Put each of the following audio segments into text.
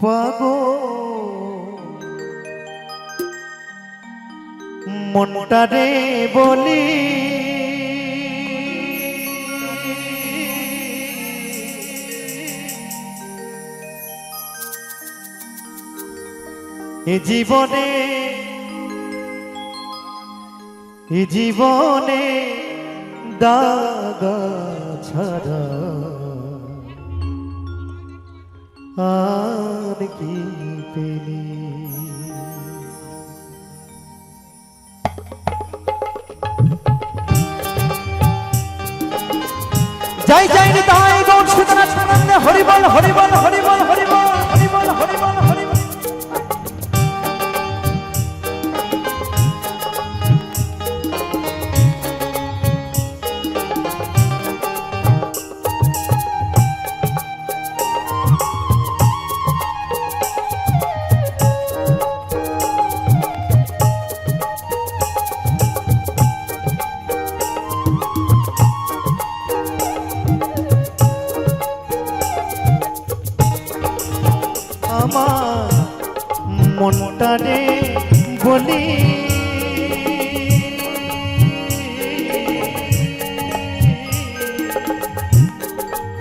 পাগো মনটা রে বলি এ জীবনে এ জীবনে দাগা ছাড়া আর কি পেলি জয় রে তাই গৌর হরিবল হরিবল হরিবল হরিবল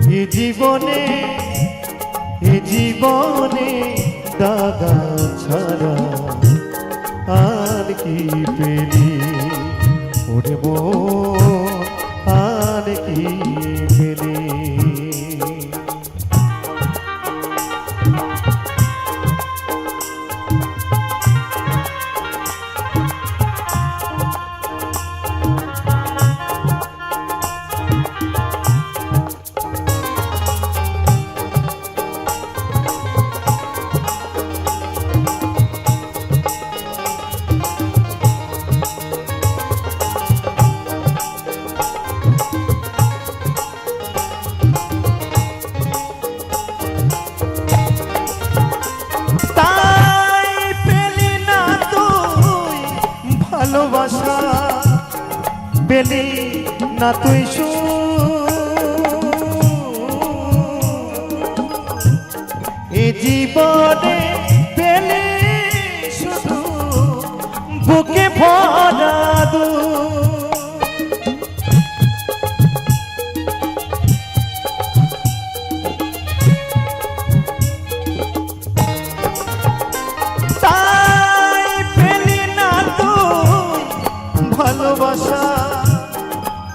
এ জীবনে এ জীবনে দাদা ছাড়া আর কি পেলি? ওরে বো আর কি পেলি? পেলি না তুই এ জীবনে পেলি শুধু বুকে ভরা দুঃখ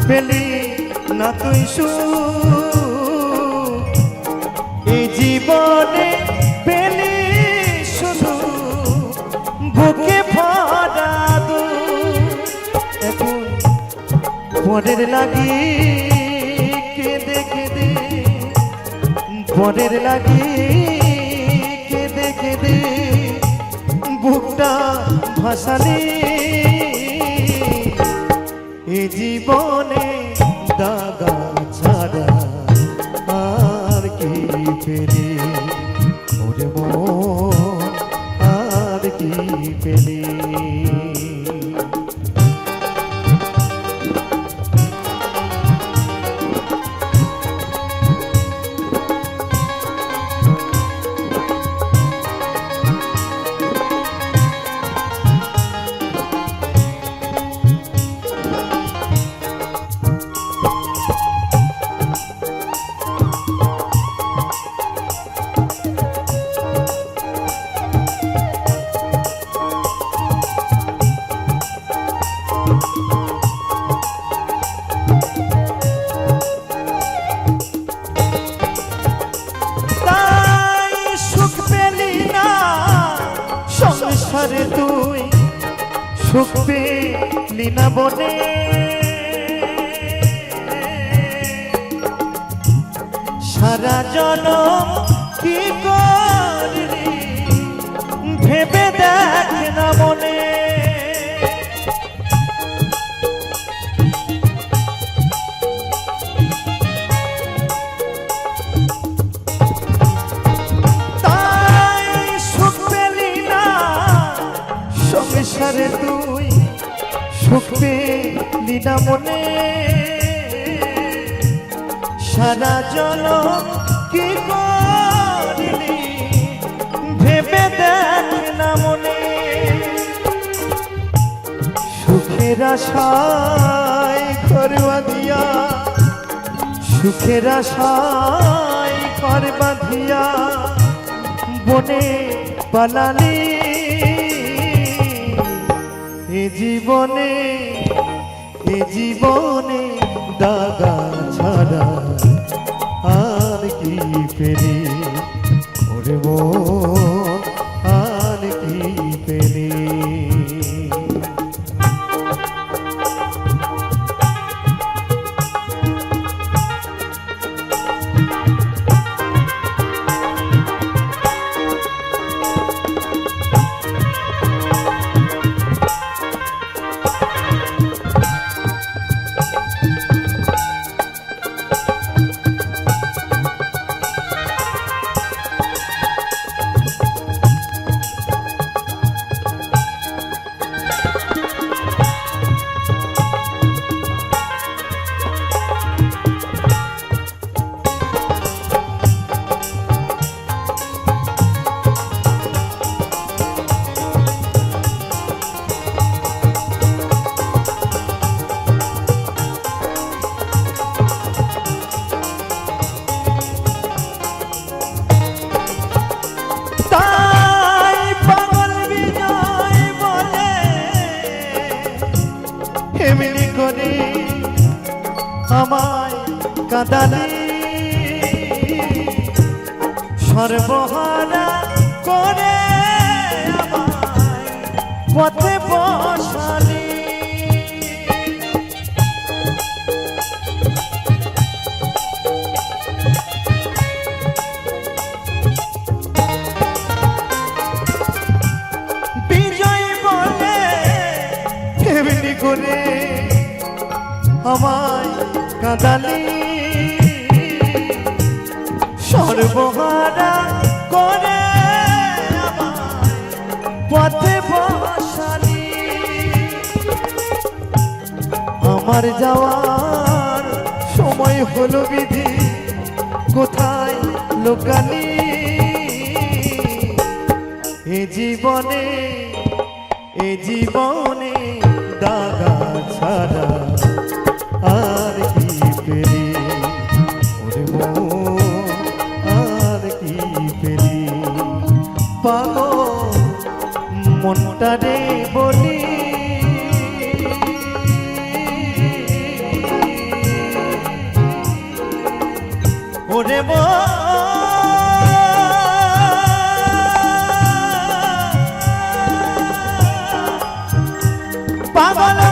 পেলি না তুই সু এই জীবনে পেলি শুধু বুকে দুঃখ। এখন পরের লাগি কেঁদে কেঁদে, পরের লাগি কেঁদে কেঁদে, বুকটা ভাসালি জীবনে সুখ লীনা বনে। সারা জনম কি করি ভেবে দেখ না মনে। নিলি না মনে। সারা জল কি ভেবে দেখ না মনে। সুখের আশায় করবা দিয়া। সুখের আশায় করবা দিয়া। বনে পালালি জীবনে জীবনে দাগা ছাড়া আর কি ফেরি ওরে মন আমায় কাঁদালি। সর্বহারা করে আমায় পথে বসালি। কাঁদালি সর্বহারা করে পথে আমার যাওয়ার সময় হলো বিধি, কোথায় লোকালি? এ জীবনে এ জীবনে দাগা মনটারে বলি। ওরে পাগল